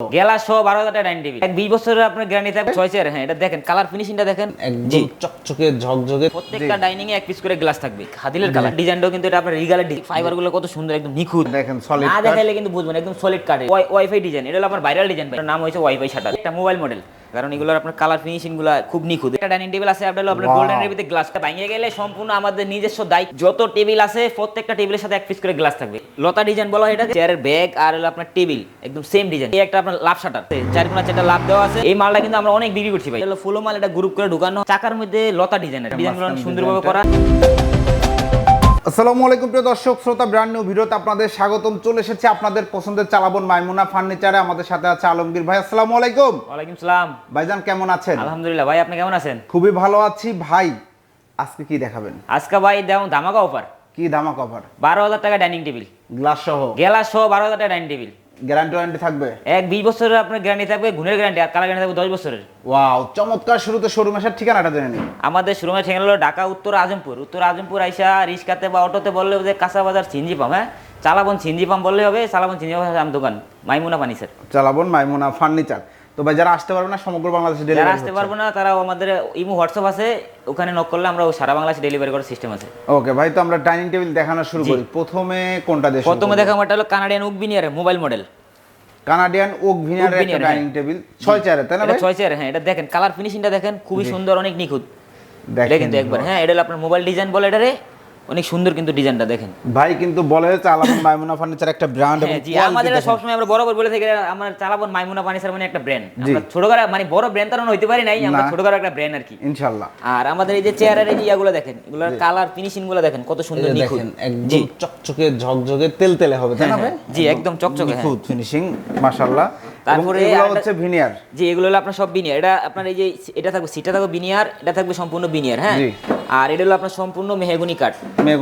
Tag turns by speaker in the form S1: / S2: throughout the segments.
S1: গেলা সহ বারো হাজার ডাইনিং টেবিল এক বিশ বছরের আপনার গ্যারান্টি থাকবে ছয় চেয়ার হ্যাঁ এটা দেখেন কালার ফিনিশিংটা দেখেন জি
S2: চকচকে ঝকঝকে।
S1: প্রত্যেকটা ডাইনিং এ এক পিস করে গ্লাস থাকবে খাদিলের কালার ডিজাইনটাও কিন্তু এটা আপনার রিগালের ফাইবারগুলো কত সুন্দর একদম নিখুঁত।
S2: দেখেন সলিড
S1: না। দেখাইলে কিন্তু বুঝবেন একদম সলিড কাটে ওয়াইফাই ডিজাইন এটা হলো আপনার ভাইরাল ডিজাইন নাম হয়েছে ওয়াইফাই শাটার একটা মোবাইল মডেল কারণ এগুলোর আপনার কালার ফিনিশিংগুলো খুব নিখুঁত। একটা ডাইনিং টেবিল আছে আপনার আপনার. গোল্ডেন রেবিতে গ্লাসটা ভাঙিয়ে গেলে সম্পূর্ণ আমাদের নিজস্ব দায়িত্ব যত টেবিল আছে প্রত্যেকটা টেবিলের সাথে এক পিস করে গ্লাস থাকবে। লতা ডিজাইন বলা হয় এটা চেয়ারের ব্যাগ আর হলো আপনার টেবিল একদম সেম ডিজাইন এই একটা আপনার লাভ শাটার চার কোনা চারটা লাভ দেওয়া আছে। এই মালটা কিন্তু আমরা অনেক বিক্রি করছি ভাই। হলো ফুলো মাল এটা গ্রুপ করে ঢুকানো। চাকার মধ্যে লতা ডিজাইনের ডিজাইনগুলো সুন্দরভাবে করা।
S2: আসসালামু আলাইকুম প্রিয় দর্শক শ্রোতা ব্র্যান্ড নিউ ভিডিওতে আপনাদের স্বাগতম। চলে এসেছে আপনাদের পছন্দের চালাবন মাইমুনা ফার্নিচারে আমাদের সাথে আছে আলমগীর ভাই আসসালামু আলাইকুম।
S1: ওয়ালাইকুম সালাম।
S2: ভাইজান কেমন আছেন?
S1: আলহামদুলিল্লাহ ভাই আপনি কেমন আছেন?
S2: খুবই ভালো আছি। ভাই আজকে কি দেখাবেন?
S1: আজকে ভাই দেও ধামাকা অফার
S2: কি ধামাকা অফার
S1: বারো হাজার টাকা ডাইনিং টেবিল
S2: গ্লাস সহ।
S1: গ্লাস সহ বারো হাজার টাকা ডাইনিং টেবিল
S2: গ্যারান্টি ওয়ারেন্টি থাকবে?
S1: এক বিশ বছরের আপনার গ্যারান্টি থাকবে গুণের গ্যারান্টি আর কালার গ্যারান্টি থাকবে দশ বছরের।
S2: ওয়াও চমৎকার শুরুতে শোরুম আসার ঠিকানাটা জেনে নিন।
S1: আমাদের শোরুমের ঠিকানা হলো ঢাকা উত্তর আজমপুর। উত্তর আজমপুর আইসা রিক্সাতে বা অটোতে বললে যে কাঁচা বাজার সিনজি পাম হ্যাঁ? চালাবন সিনজি পাম বললে হবে চালাবন সিনজি পাম আম দোকান মাইমুনা ফার্নিচার।
S2: চালাবন মাইমুনা ফার্নিচার। তো ভাই যারা আসতে পারবে না সমগ্র বাংলাদেশে ডেলিভারি
S1: আসতে পারব না তারা আমাদের ইমো হোয়াটসঅ্যাপ আছে ওখানে নক করলে আমরা সারা বাংলাদেশে ডেলিভারি করার সিস্টেম আছে।
S2: ওকে ভাই তো আমরা ডাইনিং টেবিল দেখানো শুরু করি। প্রথমে কোনটা দিয়ে
S1: প্রথমে
S2: করব?
S1: দেখা আমার হলো কানাডিয়ান উকবিনিয়ারের মোবাইল মডেল
S2: কানাডিয়ান ওক ভিনিয়ারের একটা ডাইনিং। টেবিল ছয় চেয়ারে তাই না ভাই?
S1: ছয় চেয়ার হ্যাঁ এটা দেখেন কালার ফিনিশিংটা দেখেন খুবই সুন্দর অনেক নিখুঁত।
S2: দেখেন
S1: কিন্তু একবার হ্যাঁ এটা হলো আপনার মোবাইল ডিজাইন বলে এটারে। অনেক সুন্দর কিন্তু ডিজাইনটা দেখেন।
S2: ভাই কিন্তু বলে চালাবন মাইমুনা ফার্নিচার একটা ব্র্যান্ড
S1: জি আমাদের। সবসময় আমরা বরাবর বলে থাকি আমার চালাবন মাইমুনা পানিসার মানে একটা ব্র্যান্ড আমরা ছোট করে মানে বড় ব্র্যান্ড তার হইতে পারি নাই আমরা ছোট করে একটা ব্র্যান্ড আর কি।
S2: ইনশাআল্লাহ।
S1: আর আমাদের এই যে চেয়ারের এই ইয়াগুলো দেখেন এগুলোর কালার ফিনিশিংগুলো দেখেন কত সুন্দর নিখুঁত।
S2: দেখেন একদম চকচকে ঝকঝকে তেলতেলে হবে তাই না
S1: হ্যাঁ,
S2: ভাই?
S1: হ্যাঁ। জি, একদম চকচকে, হ্যাঁ।
S2: নিখুঁত ফিনিশিং মাশাআল্লাহ। তারপরে এগুলো হচ্ছে ভিনিয়ার
S1: যে এগুলো হলো আপনার সব বিনিয়ার এটা আপনার এই যে এটা থাকবে সিটটা থাকবে বিনিয়ার এটা থাকবে সম্পূর্ণ বিনিয়ার হ্যাঁ?
S2: জি।
S1: আর এটা হলো আপনার সম্পূর্ণ মেহগুনি কাঠ।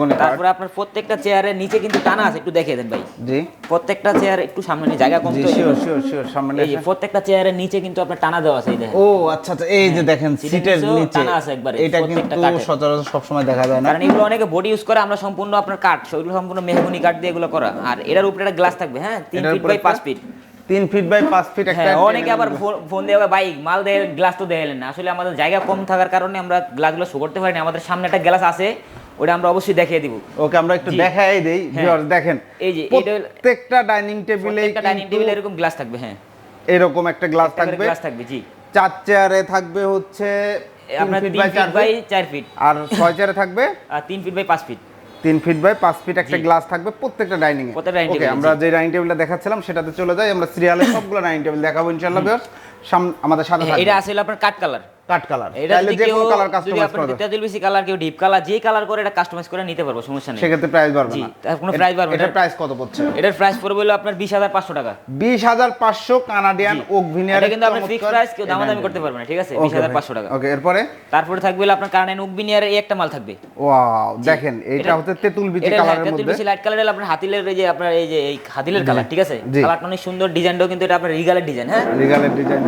S2: কাঠ।
S1: তারপরে আপনার প্রত্যেকটা চেয়ারের নিচে কিন্তু টানা আছে একটু দেখিয়ে দেন ভাই।
S2: জি।
S1: প্রত্যেকটা চেয়ার একটু সামনে নিয়ে জায়গা কম তো
S2: শিওর শিওর শিওর সামনে
S1: এই প্রত্যেকটা চেয়ারের নিচে কিন্তু আপনার টানা দেওয়া আছে এই দেখেন।
S2: ও আচ্ছা আচ্ছা এই যে দেখেন
S1: সিটের
S2: নিচে।
S1: টানা আছে একবারে,
S2: এটা কিন্তু। সচরাচর সবসময় দেখা যায় না।
S1: কারণ এগুলো অনেকে বডি ইউজ করে আমরা সম্পূর্ণ আপনার কাঠ সেগুলো সম্পূর্ণ মেহগুনি কাঠ দিয়ে এগুলো করা। আর এটার উপরে একটা গ্লাস থাকবে হ্যাঁ? তিন
S2: এটার
S1: ফিট বাই পাঁচ
S2: একটা-
S1: ফিট
S2: তিন ফিট বাই পাঁচ ফিট একটা
S1: হ্যাঁ অনেকে আবার ফোন দিয়ে বাইক মাল দিয়ে গ্লাস তো দেখালেন না। আসলে আমাদের জায়গা কম থাকার কারণে আমরা গ্লাসগুলো শো করতে পারি না আমাদের সামনে একটা গ্লাস আছে ওটা আমরা অবশ্যই দেখিয়ে দিব।
S2: ওকে আমরা একটু দেখাই দেই
S1: হ্যাঁ।
S2: দেখেন।
S1: এই যে
S2: প্রত্যেকটা ডাইনিং টেবিলে
S1: প্রত্যেকটা ডাইনিং টেবিল এরকম গ্লাস থাকবে হ্যাঁ।
S2: এরকম একটা গ্লাস থাকবে।
S1: গ্লাস থাকবে জি।
S2: চার চেয়ারে থাকবে হচ্ছে
S1: আপনার
S2: ফিট
S1: তিন
S2: চার
S1: ফিট বাই
S2: ফিট
S1: চার ফিট
S2: আর ছয় চেয়ারে থাকবে?
S1: আর তিন ফিট বাই পাঁচ ফিট
S2: তিন ফিট বাই পাঁচ ফিট একটা গ্লাস থাকবে প্রত্যেকটা ডাইনিং এ। ওকে আমরা যে ডাইনিং টেবিলটা দেখাচ্ছিলাম সেটাতে চলে যাই। আমরা সিরিয়ালে সবগুলো ডাইনিং টেবিল দেখাবো ইনশাআল্লাহ ভিউয়ার্স আমাদের সাথে থাকবে
S1: এটা আসলে আপনার কাট কালার
S2: কাট কালার।
S1: এটা
S2: যে কোনো কালার কাস্টমাইজ করা যাবে
S1: তেঁতুল বেশি কালার কেউ ডিপ কালার যে কালার করে এটা কাস্টমাইজ করে নিতে পারব সমস্যা নেই।
S2: সেক্ষেত্রে প্রাইস বাড়বে না।
S1: তার কোনো price বাড়বে
S2: প্রাইস কত পড়ছে?
S1: এটার প্রাইস পড়বে হলো আপনার বিশ হাজার পাঁচশো টাকা।
S2: বিশ হাজার পাঁচশো কানাডিয়ান ওক ভিনিয়ার
S1: এটা কিন্তু আপনার ফিক্স প্রাইস কেউ দামাদামি করতে পারবে না ঠিক আছে? বিশ হাজার পাঁচশো টাকা।
S2: ওকে এরপরে?
S1: তারপরে থাকবে হলো আপনার কারণে উকবিনিয়ার এই একটা মাল থাকবে।
S2: ওয়াও দেখেন এটা হচ্ছে তেঁতুল বিচি কালারের
S1: তেঁতুল
S2: মধ্যে।
S1: বেশি লাইট কালারের আপনার হাতিলের এই যে আপনার এই যে এই হাতিলের কালার ঠিক আছে। কালারটা অনেক সুন্দর ডিজাইনটাও কিন্তু এটা আপনার রিগালের ডিজাইন হ্যাঁ?
S2: রিগালের ডিজাইন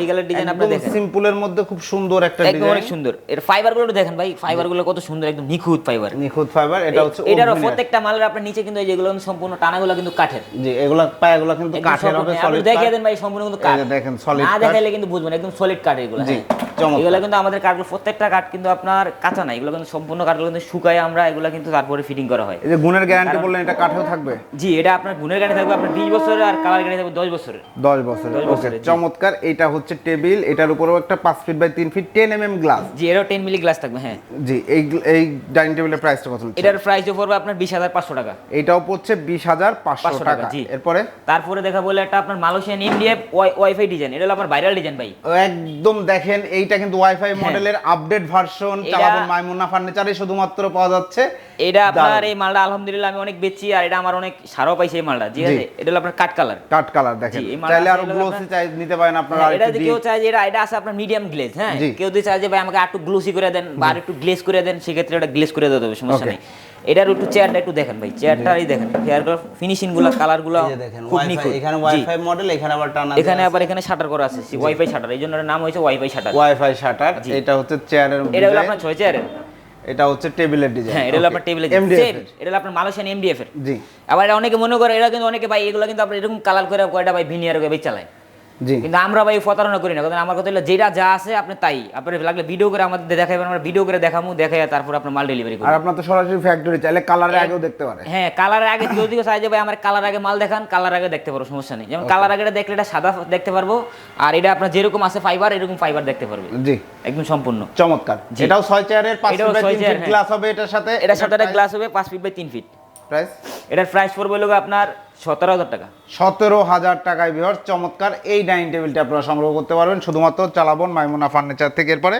S1: রিগালের ডিজাইন আপনি দেখেন।
S2: সিম্পলের মধ্যে খুব সুন্দর একটা ডিজাইন
S1: অনেক সুন্দর। এর ফাইবারগুলো দেখেন ভাই ফাইবারগুলো কত সুন্দর একদম নিখুঁত ফাইবার
S2: নিখুঁত ফাইবার এটা হচ্ছে এটার
S1: এটারও প্রত্যেকটা মালের আপনার নিচে কিন্তু এই যেগুলো সম্পূর্ণ সম্পূর্ণ টানাগুলো কিন্তু কাঠের।
S2: জি এগুলা পায়াগুলো কিন্তু
S1: একদম
S2: কাঠের হবে সলিড
S1: দেখিয়ে দেন ভাই সম্পূর্ণ কিন্তু কাঠ।
S2: দেখেন, সলিড
S1: না দেখাইলে কিন্তু বুঝবেন একদম সলিড কাঠ এগুলো
S2: জি,
S1: হ্যাঁ। এগুলো কিন্তু আমাদের কাঠগুলো প্রত্যেকটা কাঠ কিন্তু আপনার কাঁচা না এগুলো কিন্তু সম্পূর্ণ কাঠগুলো কিন্তু শুকায় আমরা এগুলো কিন্তু তারপরে ফিটিং করা হয়।
S2: এই যে গুণের গ্যারান্টি বললেন এটা কাঠেও থাকবে?
S1: জি এটা আপনার গুণের গাড়ি থাকবে আপনার বিশ বছরের আর কালার গাড়ি থাকবে দশ বছরের।
S2: দশ বছর ওকে চমৎকার এটা হচ্ছে টেবিল এটার উপরেও একটা পাঁচ ফিট বাই তিন feet ten M M glass
S1: জি এরও টেন মিলি গ্লাস থাকবে হ্যাঁ।
S2: জি এই এই ডাইনিং টেবিলের প্রাইসটা কত হচ্ছে?
S1: এটার প্রাইস পড়বে আপনার বিশ হাজার পাঁচশো টাকা।
S2: এটাও পড়ছে বিশ হাজার পাঁচশো
S1: টাকা, জি।
S2: এরপরে?
S1: তারপরে দেখা বলে একটা আপনার মালয়েশিয়ান এমডিএফ ওয়াইফাই ডিজাইন এটা হলো আপনার ভাইরাল ডিজাইন ভাই
S2: একদম দেখেন এইটা কিন্তু ওয়াইফাই মডেলের আপডেট ভার্সন
S1: এটা-
S2: চালাবন মাইমুনা ফার্নিচারে শুধুমাত্র পাওয়া যাচ্ছে।
S1: এটা আপনার এই মালটা আলহামদুলিল্লাহ আমি অনেক বেচি আর এটা আমার অনেক সারও পাইছে এই মালটা।
S2: জি।
S1: এটা হলো আপনার কাট কালার
S2: কাট কালার দেখেন। চাইলে
S1: আরও
S2: গ্লোসি চাই নিতে পারেন আপনারা
S1: এটা
S2: একটু
S1: যদি কেউ। চায় যে এটা এটা আছে আপনার মিডিয়াম গ্লেজ হ্যাঁ? কেউ যদি চায় যে ভাই আমাকে একটু গ্লোসি করে দেন বা একটু গ্লেজ করে দেন সেক্ষেত্রে ওটা গ্লেজ করে দিতে হবে সমস্যা নেই। এটার একটু চেয়ারটা একটু দেখেন ভাই চেয়ারটা এই দেখেন ফেয়ার
S2: ফিনিশিংগুলো কালারগুলো দেখেন
S1: খুব নিখুঁত।
S2: এখানে ওয়াইফাই মডেল এখানে আবার টানা
S1: এখানে আবার এখানে শাটার করা আছে ওয়াইফাই শাটার এই জন্য নাম হয়েছে ওয়াইফাই শাটার
S2: ওয়াইফাই শাটার এটা হচ্ছে চেয়ারের
S1: এটা হলো আপনার ছয় চেয়ারের
S2: এটা হচ্ছে টেবিলের ডিজাইন
S1: হ্যাঁ এটা হলো আপনার টেবিলে
S2: MDF
S1: সেম এটা হলো আপনার মালয়েশিয়ান এমডিএফ এর।
S2: জি।
S1: আবার এটা অনেকে মনে করে এটা কিন্তু অনেকে ভাই এগুলো কিন্তু আপনার এরকম কালার করে কয়টা ভাই ভিনিয়ার করে চালায়। কিন্তু আমরা ভাই প্রতারণা করি না। কারণ আমার কথা হলো যেটা যা আছে আপনি তাই। আপনি লাগলে ভিডিও করে আমাদের দেখাবেন আমরা ভিডিও করে দেখাবো দেখাই তারপর আপনার মাল ডেলিভারি করি
S2: আর আপনার তো সরাসরি ফ্যাক্টরি চাইলে কালারের আগেও দেখতে পারে
S1: হ্যাঁ কালারের আগে যদি চাই যে ভাই আমার কালার আগে মাল দেখান কালার আগে দেখতে পারব সমস্যা নেই। যেমন কালার আগে দেখলে এটা সাদা দেখতে পারব আর এটা আপনার যেরকম আছে ফাইবার এরকম ফাইবার দেখতে পারবে।
S2: জি।
S1: একদম সম্পূর্ণ।
S2: চমৎকার। এটাও ছয় চেয়ারের পাঁচ ফিট বাই
S1: ছয়
S2: ফিট
S1: হ্যাঁ।
S2: গ্লাস হবে এটার সাথে।
S1: এটার সাথে একটা গ্লাস হবে পাঁচ ফিট বাই তিন ফিট
S2: প্রাইস
S1: এটার প্রাইস পড়বে লোক আপনার সতেরো হাজার টাকা।
S2: সতেরো হাজার টাকায় বিহর চমৎকার। এই ডাইনিং টেবিলটা আপনারা সংগ্রহ করতে পারবেন। শুধুমাত্র চালাবন মাইমুনা ফার্নিচার থেকে এরপরে।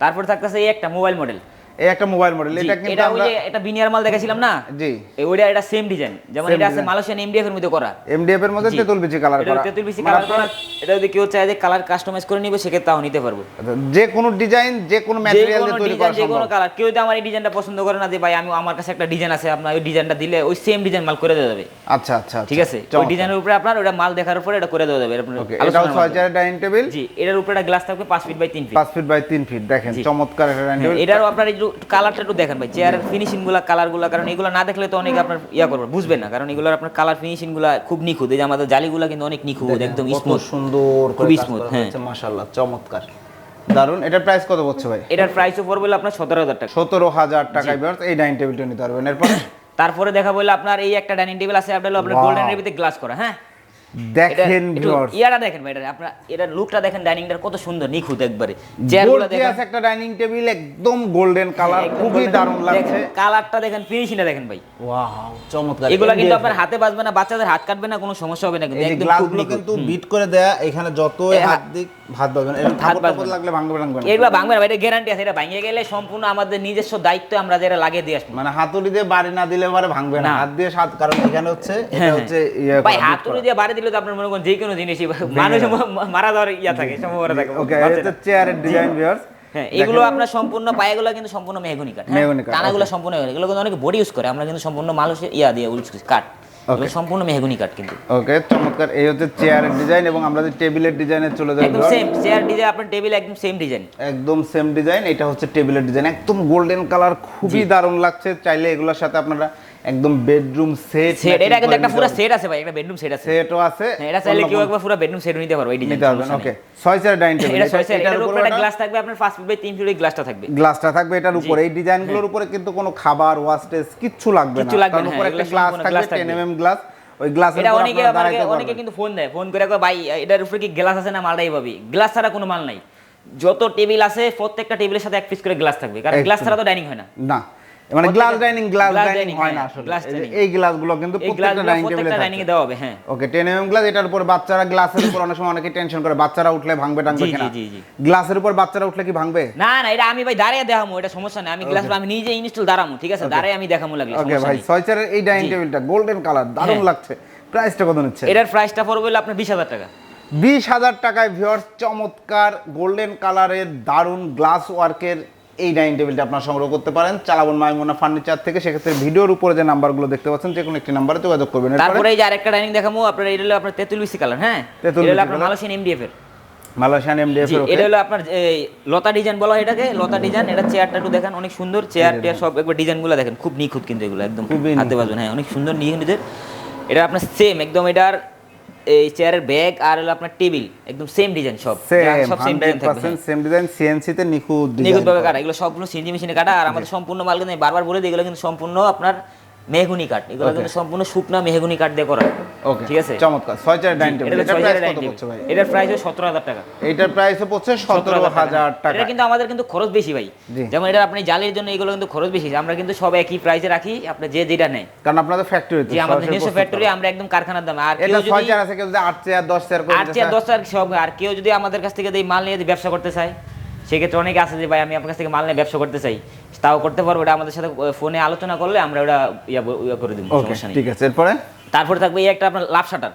S1: তারপর থাকতেছে এই একটা মোবাইল মডেল
S2: এই একটা মোবাইল মডেল এটা কিন্তু
S1: এটা ওই যে এটা বিনিয়ার মাল দেখাছিলাম না?
S2: জি।
S1: এই ওইটা এটা সেম ডিজাইন যেমন এটা আছে। মালয়েশিয়ান এমডিএফ এর মধ্যে করা।
S2: এমডিএফ এর মধ্যে। তেঁতুল বিচি কালার করা।
S1: তেতুল
S2: মানে
S1: কালার করা। এটা যদি কেউ চায় যে কালার কাস্টমাইজ করে নিবে সেক্ষেত্রে তাও নিতে পারব।
S2: আচ্ছা, যে কোনো ডিজাইন যে কোনো ম্যাটেরিয়াল দিয়ে তৈরি করা
S1: যে কোনো কালার কেউ যদি আমার এই ডিজাইনটা পছন্দ করে না যে ভাই আমি আমার কাছে একটা ডিজাইন আছে আপনার ওই ডিজাইনটা দিলে ওই সেম ডিজাইন মাল করে দেওয়া যাবে।
S2: আচ্ছা আচ্ছা
S1: ঠিক আছে? ওই ডিজাইনের উপরে আপনার ওটা মাল দেখার উপরে এটা করে দেওয়া যাবে। এটা
S2: ছয় ডাইনিং টেবিল।
S1: জি এটার উপরে একটা গ্লাস থাকবে পাঁচ ফিট বাই তিন ফিট
S2: পাঁচ ফিট বাই তিন ফিট দেখেন চমৎকার একটা ডাইনিং টেবিল
S1: এটারও আপনার একটু কালারটা একটু দেখেন ভাই চেয়ারের ফিনিশিংগুলা কালারগুলা কারণ এগুলো না দেখলে তো অনেক আপনার ইয়া করবে বুঝবেন না কারণ এগুলোর আপনার কালার ফিনিশিংগুলা খুব নিখুঁত এই যে আমাদের জালিগুলা কিন্তু অনেক নিখুঁত একদম স্মুথ
S2: সুন্দর
S1: খুবই
S2: কাজ
S1: হ্যাঁ।
S2: মাশাআল্লাহ চমৎকার। দারুণ এটার প্রাইস কত পড়ছে ভাই?
S1: এটার প্রাইসও পড়বে আপনার সতেরো হাজার টাকা।
S2: সতেরো হাজার টাকায় এই ডাইনিং টেবিলটা নিতে পারবেন। এরপরে?
S1: তারপরে দেখা বললে আপনার এই একটা ডাইনিং টেবিল আছে আপনার গোল্ডেন ভিতরে গ্লাস করা হ্যাঁ?
S2: দেখেন
S1: ইয়াটা দেখেন ভাই এটা লুকটা দেখেন ডাইনিংটার কত সুন্দর নিখুঁত একবারে। চেয়ারগুলো দেখেন।
S2: একটা ডাইনিং টেবিল একদম গোল্ডেন কালার খুবই দারুণ লাগছে।
S1: কালারটা দেখেন ফিনিশিংটা দেখেন ভাই।
S2: ওয়াও চমৎকার।
S1: এগুলো কিন্তু আপনার হাতে বাজবে না বাচ্চাদের হাত কাটবে না কোনো সমস্যা হবে না কিন্তু একদম
S2: গ্লাসগুলো কিন্তু বিট করে দেয়া এখানে
S1: হা-
S2: হাত দিক ভাত পাবেন এরকম
S1: হাত বাজবে
S2: লাগলে ভাঙবে ভাঙবে না।
S1: এগুলো ভাঙবে না এটা গ্যারান্টি আছে এটা ভাঙিয়ে গেলে সম্পূর্ণ আমাদের নিজস্ব দায়িত্ব আমরা যেটা লাগিয়ে দিয়ে আসব।
S2: মানে হাতুড়ি দিয়ে বাড়ি না দিলে পরে ভাঙবে না। হাত দিয়ে সাত কারণ এখানে হচ্ছে এটা
S1: হ্যাঁ,
S2: হচ্ছে
S1: হ্যাঁ।
S2: ইয়ে
S1: ভাই
S2: করা,
S1: হাত
S2: beat
S1: তুলে
S2: করা।
S1: দিয়ে বাড়ি দিলে তো আপনার মনে করেন যে কোনো জিনিসই মানুষ মারা যাওয়ার ইয়া থাকে সম্ভাবনা থাকে।
S2: ওকে এটা
S1: না।
S2: চেয়ারের ডিজাইন ভিউয়ার্স
S1: হ্যাঁ এগুলো আপনার সম্পূর্ণ পায়েগুলো কিন্তু সম্পূর্ণ মেহগুনি কাঠ। টানাগুলো সম্পূর্ণ মেহগনি। এগুলো কিন্তু অনেকে বডি ইউজ করে আমরা কিন্তু সম্পূর্ণ মানুষ ইয়া দিয়ে ইউজ করি কাঠ। সম্পূর্ণ মেহগুনি কাঠ কিন্তু।
S2: ওকে চমৎকার। এই হচ্ছে চেয়ারের ডিজাইন এবং আমরা যে টেবিলের ডিজাইনে চলে যাই
S1: একদম সেম চেয়ার ডিজাইন আপনার টেবিল একদম সেম ডিজাইন
S2: একদম সেম ডিজাইন এটা হচ্ছে টেবিলের ডিজাইন একদম গোল্ডেন কালার খুবই দারুণ লাগছে। চাইলে এগুলোর সাথে আপনারা একদম বেডরুম সেট
S1: সেট এটা কিন্তু একটা পুরো সেট আছে ভাই একটা বেডরুম সেট আছে।
S2: সেটও আছে
S1: হ্যাঁ, এটা চাইলে কেউ একবার পুরো বেডরুম সেট নিতে পারবে এই ডিজাইন
S2: নিতে পারবেন ওকে ছয় চেয়ার ডাইনিং টেবিল
S1: এটা ছয় এটা এটার উপরে একটা গ্লাস থাকবে আপনার 5 ফিট বাই 3 ফিট গ্লাসটা থাকবে।
S2: গ্লাসটা থাকবে এটার উপরে। এই ডিজাইনগুলোর উপরে কিন্তু কোনো খাবার ওয়াস্টেজ কিচ্ছু লাগবে না।
S1: কিচ্ছু লাগবে না,
S2: উপরে
S1: হ্যাঁ,
S2: একটা গ্লাস থাকবে 10
S1: থাকবে।
S2: এমএম গ্লাস ওই গ্লাসের
S1: এটা অনেকে আমাকে অনেকে কিন্তু ফোন দেয় ফোন করে কয় ভাই এটার উপরে কি গ্লাস আছে না মালটাই পাবি? গ্লাস ছাড়া কোনো মাল নাই। যত টেবিল আছে প্রত্যেকটা টেবিলের সাথে এক পিস করে গ্লাস থাকবে কারণ গ্লাস ছাড়া তো ডাইনিং হয় না।
S2: না। মানে গ্লাস ডাইনিং গ্লাস ডাইনিং হয় না
S1: হ্যাঁ,
S2: আসলে। এই। গ্লাসগুলো কিন্তু প্রত্যেকটা ডাইনিং টেবিলে
S1: ডাইনিং এ দেওয়া হবে হ্যাঁ।
S2: ওকে টেন এমএম গ্লাস এটার উপর বাচ্চারা গ্লাসের উপর অনেক সময় অনেকে টেনশন করে বাচ্চারা উঠলে ভাঙবে টাঙবে কিনা। গ্লাসের উপর বাচ্চারা উঠলে কি ভাঙবে?
S1: না না এটা আমি ভাই দাঁড়িয়ে দেখামু এটা সমস্যা নেই। আমি গ্লাস আমি নিজে ইনস্টল দাঁড়ামু ঠিক আছে? দাঁড়িয়ে আমি দেখামু লাগলে
S2: ওকে ভাই চেয়ারের এই ডাইনিং টেবিলটা গোল্ডেন কালার দারুণ
S1: হ্যাঁ।
S2: লাগছে। প্রাইসটা কত নিচ্ছে?
S1: এটার প্রাইসটা পড়বে হলো আপনার বিশ হাজার টাকা।
S2: বিশ হাজার টাকায় ভিওর্স চমৎকার গোল্ডেন কালারের দারুণ গ্লাস ওয়ার্কের এই ডাইনিং টেবিলটা আপনারা সংগ্রহ করতে পারেন। চালাবন মাইমোনা ফার্নিচার থেকে সেক্ষেত্রে ভিডিওর উপরে যে নাম্বারগুলো দেখতে পাচ্ছেন যে কোনো একটি নাম্বারে যোগাযোগ করবেন।
S1: তারপরে এই যে আরেকটা ডাইনিং দেখামু আপনার এটা হলো আপনার তেতুল বিসি কালার হ্যাঁ?
S2: তেঁতুল
S1: হলো আপনার। মালয়েশিয়ান এমডিএফ এর।
S2: মালয়েশিয়ান এমডিএফ এর
S1: এটা হলো আপনার এই লতা ডিজাইন বলা হয় এটাকে। লতা ডিজাইন এটা চেয়ারটা একটু দেখেন অনেক সুন্দর। চেয়ার টেয়ার সব একবার ডিজাইনগুলো দেখেন খুব নিখুঁত কিন্তু এগুলো একদম হাতে বাজবেন হ্যাঁ অনেক সুন্দর নিখুঁত। এটা আপনার সেম একদম এটার এই চেয়ারের ব্যাগ আর হলো আপনার টেবিল একদম সেম ডিজাইন সব। সব সেম ডিজাইন থাকবে।
S2: সেম ডিজাইন সিএনসি তে নিখুঁত
S1: নিখুঁত ভাবে কাটা এগুলো সবগুলো সিএনজি মেশিনে কাটা আর আমাদের সম্পূর্ণ মাল কিন্তু বারবার বলে দিই এগুলো কিন্তু সম্পূর্ণ আপনার মেহগুনি কাঠ। এগুলো কিন্তু সম্পূর্ণ শুকনা মেহগুনি কাঠ দিয়ে করা।
S2: ওকে
S1: ঠিক আছে?
S2: চমৎকার। ছয় চেয়ার ডাইনিং টেবিল।
S1: এটা
S2: প্রাইস কত পড়ছে ভাই?
S1: এটার প্রাইস হচ্ছে সতেরো হাজার টাকা।
S2: এইটার প্রাইস সতেরো হাজার টাকা।
S1: এটা কিন্তু আমাদের কিন্তু খরচ বেশি ভাই। যেমন এটা আপনি জালির জন্য এগুলো কিন্তু খরচ বেশি। আমরা কিন্তু সব একই প্রাইসে রাখি আপনি যে যেটা নেয়
S2: কারণ আপনাদের ফ্যাক্টরি
S1: যে আমাদের নিজস্ব ফ্যাক্টরি আমরা একদম কারখানার দামে। আর কেউ
S2: এটা ছয়
S1: যদি
S2: চেয়ার আছে কেউ যদি আট চেয়ার দশ চেয়ার করে
S1: আট
S2: দিতে
S1: চেয়ার
S2: চায়,
S1: দশ চেয়ার সব আর কেউ যদি আমাদের কাছ থেকে এই মাল নিয়ে যদি ব্যবসা করতে চায় সেক্ষেত্রে অনেকে আছে যে ভাই আমি আপনার কাছ থেকে মাল নিয়ে ব্যবসা করতে চাই। তাও করতে পারব ওটা আমাদের সাথে ফোনে আলোচনা করলে আমরা ওটা ইয়া ইয়া করে দিব সমস্যা নেই।
S2: ঠিক আছে এরপরে?
S1: তারপরে থাকবে এই একটা আপনার love shutter.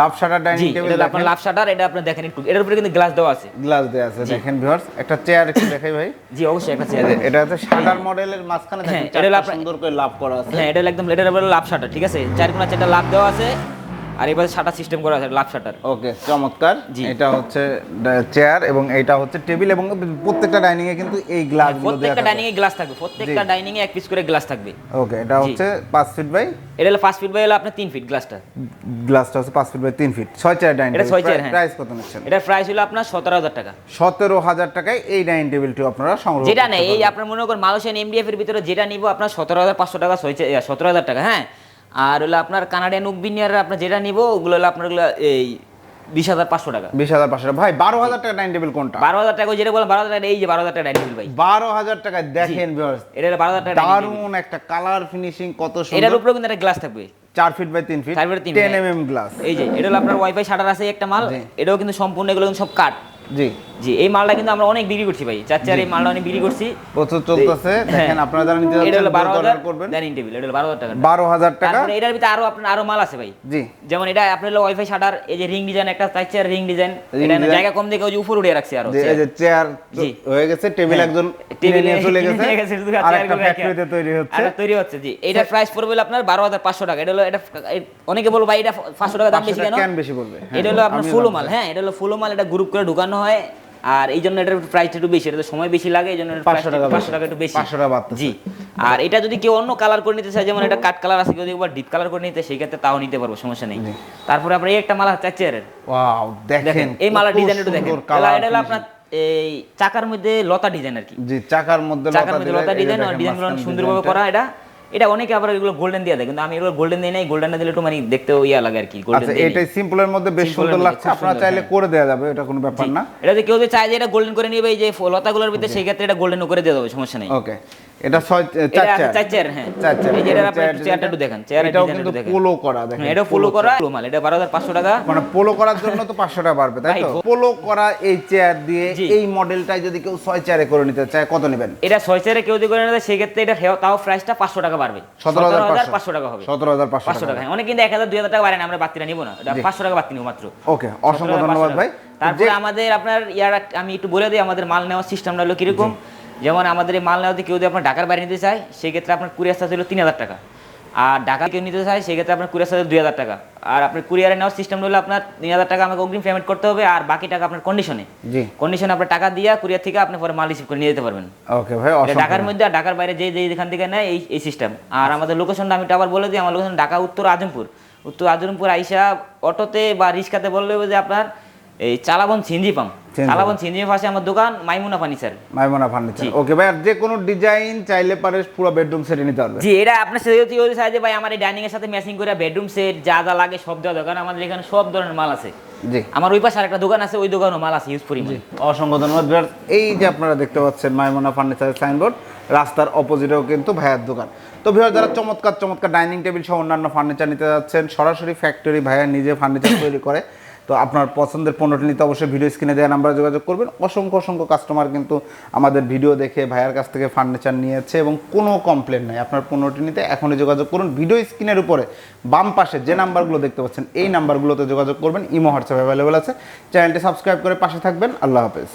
S2: Love shutter dining table
S1: এটা আপনার লাভ শাটার এটা আপনি দেখেন একটু এটার উপরে কিন্তু গ্লাস দেওয়া আছে।
S2: গ্লাস দেয়া আছে দেখেন ভিউয়ার্স একটা চেয়ার একটু দেখাই ভাই।
S1: জি অবশ্যই একটা চেয়ার
S2: এটা হচ্ছে শাটার মডেলের মাঝখানে
S1: হ্যাঁ,
S2: দেখেন
S1: এটা
S2: সুন্দর করে লাভ করা আছে।
S1: হ্যাঁ এটা একদম এটার উপরে লাভ শাটার ঠিক আছে? চার কোনা চারটা লাভ দেওয়া আছে। আর এবার শাটার সিস্টেম করা আছে লাভ শাটার।
S2: ওকে চমৎকার।
S1: জি।
S2: এটা হচ্ছে চেয়ার এবং এটা হচ্ছে টেবিল এবং প্রত্যেকটা ডাইনিং এ কিন্তু এই গ্লাসগুলো দেওয়া
S1: প্রত্যেকটা ডাইনিং এ গ্লাস থাকবে প্রত্যেকটা ডাইনিং এ এক পিস করে গ্লাস থাকবে।
S2: ওকে এটা। হচ্ছে পাঁচ ফিট বাই
S1: এটা হলো পাঁচ ফিট বাই হলো আপনার তিন ফিট গ্লাসটা
S2: গ্লাসটা হচ্ছে পাঁচ ফিট বাই তিন ফিট ছয় চেয়ার ডাইনিং
S1: এটা ছয় চেয়ার, হ্যাঁ।
S2: প্রাইস কত নিচ্ছেন?
S1: এটা প্রাইস হলো আপনার সতেরো হাজার টাকা।
S2: সতেরো হাজার টাকায় এই ডাইনিং টেবিলটি আপনারা সংগ্রহ
S1: যেটা নেই এই। আপনার মনে করেন মালয়েশিয়ান এমডিএফ এর ভিতরে যেটা নিব আপনার সতেরো হাজার পাঁচশো টাকা সতেরো হাজার টাকা হ্যাঁ? আর হলো আপনার কানাডিয়ান উকবিনিয়ার আপনার যেটা নিব ওগুলো হলো আপনার এই বিশ হাজার পাঁচশো টাকা।
S2: বিশ হাজার পাঁচশো ভাই বারো হাজার টাকা ডাইনিং টেবিল কোনটা?
S1: বারো হাজার টাকা যেটা বললাম বারো হাজার টাকা এই যে বারো হাজার টাকা ডাইনিং ভাই।
S2: বারো হাজার টাকায় দেখেন
S1: এটা বারো হাজার টাকা।
S2: দারুণ একটা কালার ফিনিশিং কত
S1: এটার
S2: সুন্দর
S1: উপরেও কিন্তু একটা গ্লাস থাকবে।
S2: চার ফিট বাই তিন feet ten M M glass
S1: এই যে এটা হলো আপনার ওয়াইফাই শাটার আছে একটা মাল। এটাও কিন্তু সম্পূর্ণ এগুলো সব কাট
S2: জি।
S1: জি এই মালটা কিন্তু আমরা অনেক বিক্রি করছি ভাই। চার চার এই মালটা অনেক বিক্রি করছি।
S2: প্রচুর চলতেছে।
S1: হ্যাঁ।
S2: দেখেন আপনারা যারা নিতে
S1: এটা
S2: যাচ্ছেন
S1: হলো
S2: করবেন।
S1: ডাইনিং টেবিল এটা হলো বারো হাজার টাকা।
S2: বারো হাজার টাকা।
S1: তারপরে এটার ভিতরে আরও আপনার আরও মাল আছে ভাই।
S2: জি।
S1: যেমন এটা আপনার হলো ওয়াইফাই শাটার এই যে রিং ডিজাইন একটা চার চেয়ার রিং ডিজাইন এটা জায়গা কম দেখে ওই যে উপর উড়িয়ে রাখছি
S2: আরও এই যে চেয়ার হয়ে গেছে টেবিল
S1: হ্যাঁ।
S2: একজন
S1: টেবিলে
S2: টেবিলে চলে গেছে।
S1: নিয়ে
S2: আর একটা ফ্যাক্টরিতে তৈরি হচ্ছে।
S1: আচ্ছা তৈরি হচ্ছে জি। এটার প্রাইস পড়বে আপনার বারো হাজার পাঁচশো টাকা। এটা হলো এটা অনেকে বলব ভাই এটা পাঁচশো টাকা দাম বেশি কেন?
S2: কেন বেশি বলবে? হ্যাঁ,
S1: এটা হলো আপনার ফুলো মাল। হ্যাঁ এটা হলো ফুলো মাল এটা গ্রুপ করে ঢুকানো হয় আর এই জন্য এটার প্রাইসটা একটু বেশি এটা সময় বেশি লাগে এই জন্য
S2: 500 টাকা
S1: পাঁচশো টাকা একটু বেশি।
S2: 500 টাকা।
S1: জি আর এটা যদি কেউ অন্য কালার করে নিতে চায় যেমন এটা কাট কালার আছে কেউ যদি ডিপ কালার করে নিতে সেই ক্ষেত্রে তাও নিতে পারব সমস্যা নেই। তারপরে আপনার এই একটা মালা চার চেয়ারের
S2: ওয়াও দেখেন
S1: এই মালার
S2: কত
S1: ডিজাইন একটু দেখেন।
S2: colour
S1: এটা হলো আপনার এই চাকার মধ্যে লতা ডিজাইন আর কি।
S2: জি চাকার মধ্যে
S1: চাকার
S2: লতা
S1: মধ্যে ডিজাইন
S2: দেখেন
S1: ডিজাইনগুলো সুন্দরভাবে করা এটা এটা অনেকে আবার এগুলো গোল্ডেন দিয়ে দেয় কিন্তু আমি এগুলো গোল্ডেন দিই নাই গোল্ডেন দিলে একটু মানে দেখতে ইয়া লাগে আর কি গোল্ডেন
S2: আচ্ছা এটাই সিম্পলের মধ্যে বেশ সুন্দর লাগছে আপনারা চাইলে
S1: হ্যাঁ।
S2: করে দেওয়া যাবে এটা কোনো ব্যাপার না।
S1: এটা যদি কেউ যদি চায় যে এটা গোল্ডেন করে নিবে এই যে লতাগুলোর ভিতরে সেই ক্ষেত্রে এটা গোল্ডেন করে দিয়ে দেবে সমস্যা নেই।
S2: ওকে এটা ছয় চার
S1: চার হ্যাঁ।
S2: চার চেয়ার
S1: এই যে এটা
S2: চেয়ারটা
S1: চেয়ারটা একটু দেখেন। চেয়ারের
S2: কিন্তু পোলো করা দেখেন।
S1: হ্যাঁ, এটা পোলো করা পোলো মাল। এটা বারো হাজার পাঁচশো টাকা।
S2: মানে পোলো করার জন্য তো পাঁচশো টাকা বাড়বে তাই তো? পোলো করা এই চেয়ার দিয়ে এই মডেলটাই যদি কেউ ছয় চেয়ারে করে নিতে চায় কত নেবেন?
S1: এটা ছয় চেয়ারে কেউ যদি করে সেই ক্ষেত্রে এটা তাও প্রাইসটা পাঁচশো টাকা বাড়বে।
S2: সতেরো হাজার
S1: পাঁচশো। টাকা হবে।
S2: সতেরো হাজার পাঁচশো
S1: পাঁচশো টাকা। হ্যাঁ। অনেক কিন্তু এক হাজার দুই হাজার টাকা বাড়ে না আমরা বাড়তিটা নিবো না। এটা পাঁচশো টাকা বাড়তি নিবো মাত্র।
S2: ওকে অসংখ্য ধন্যবাদ ভাই।
S1: তারপরে আমাদের আপনার ইয়ার আমি একটু বলে দিই আমাদের মাল নেওয়ার সিস্টেমটা হলো কীরকম? যেমন আমাদের এই মাল নেওয়াতে কেউ যদি আপনার ঢাকার বাইরে নিতে চায় সেক্ষেত্রে আপনার কুরিয়ার চার্জ হলো তিন হাজার টাকা। আর ঢাকা কেউ নিতে চায় সেক্ষেত্রে আপনার কুরিয়ার চার্জ দুই হাজার টাকা। আর আপনার কুরিয়ারে নেওয়ার সিস্টেম হলো আপনার তিন হাজার টাকা আমাকে অগ্রিম পেমেন্ট করতে হবে আর বাকি টাকা আপনার কন্ডিশনে কন্ডিশনে আপনার টাকা দিয়ে কুরিয়ার থেকে আপনি পরে মাল রিসিভ করে নিয়ে যেতে পারবেন।
S2: ওকে ভাই
S1: ঢাকার মধ্যে আর ঢাকার বাইরে যে যেখান থেকে নেয় এই এই সিস্টেম আর আমাদের লোকেশনটা আমি আবার বলে দিই আমার লোকেশন ঢাকা উত্তর আজমপুর উত্তর আজমপুর আইসা অটোতে বা রিক্সাতে বললে যে আপনার এই Chalaban CNG pump Chalaban CNG পাশে আমার দোকান Maimuna furniture.
S2: Maimona furniture. Okay ভাই আর যে কোনো ডিজাইন চাইলে পারে পুরো বেডরুম সেটে নিতে পারবে।
S1: জি এটা আপনার সাথে যদি চাই যে ভাই আমার এই ডাইনিং এর সাথে ম্যাচিং করে বেডরুম সেট যা যা লাগে সব দেওয়া দোকান আমাদের এখানে সব ধরনের মাল আছে।
S2: জি।
S1: আমার ওই পাশে আরেকটা দোকান আছে ওই দোকানও মাল আছে ইউজ পরিমাণ।
S2: অসংখ্য ধন্যবাদ। এই যে আপনারা দেখতে পাচ্ছেন মাইমোনা ফার্নিচার সাইনবোর্ড রাস্তার অপোজিটেও কিন্তু ভাইয়ার দোকান। তো ভিউয়ার যারা চমৎকার চমৎকার ডাইনিং টেবিল সহ অন্যান্য ফার্নিচার নিতে যাচ্ছেন সরাসরি ফ্যাক্টরি ভাইয়া নিজে ফার্নিচার তৈরি করে। তো আপনার পছন্দের পণ্যটি নিতে অবশ্যই ভিডিও স্ক্রিনে দেওয়া নাম্বারে যোগাযোগ করবেন। অসংখ্য অসংখ্য কাস্টমার কিন্তু আমাদের ভিডিও দেখে ভাইয়ার কাছ থেকে ফার্নিচার নিয়েছে এবং কোনো কমপ্লেন নাই। আপনার পণ্যটি নিতে এখনই যোগাযোগ করুন। ভিডিও স্ক্রিনের উপরে বাম পাশে যে নাম্বারগুলো দেখতে পাচ্ছেন, এই নাম্বারগুলোতে যোগাযোগ করবেন। ইমো হোয়াটসঅ্যাপ অ্যাভেলেবেল আছে। চ্যানেলটি সাবস্ক্রাইব করে পাশে থাকবেন। আল্লাহ হাফেজ।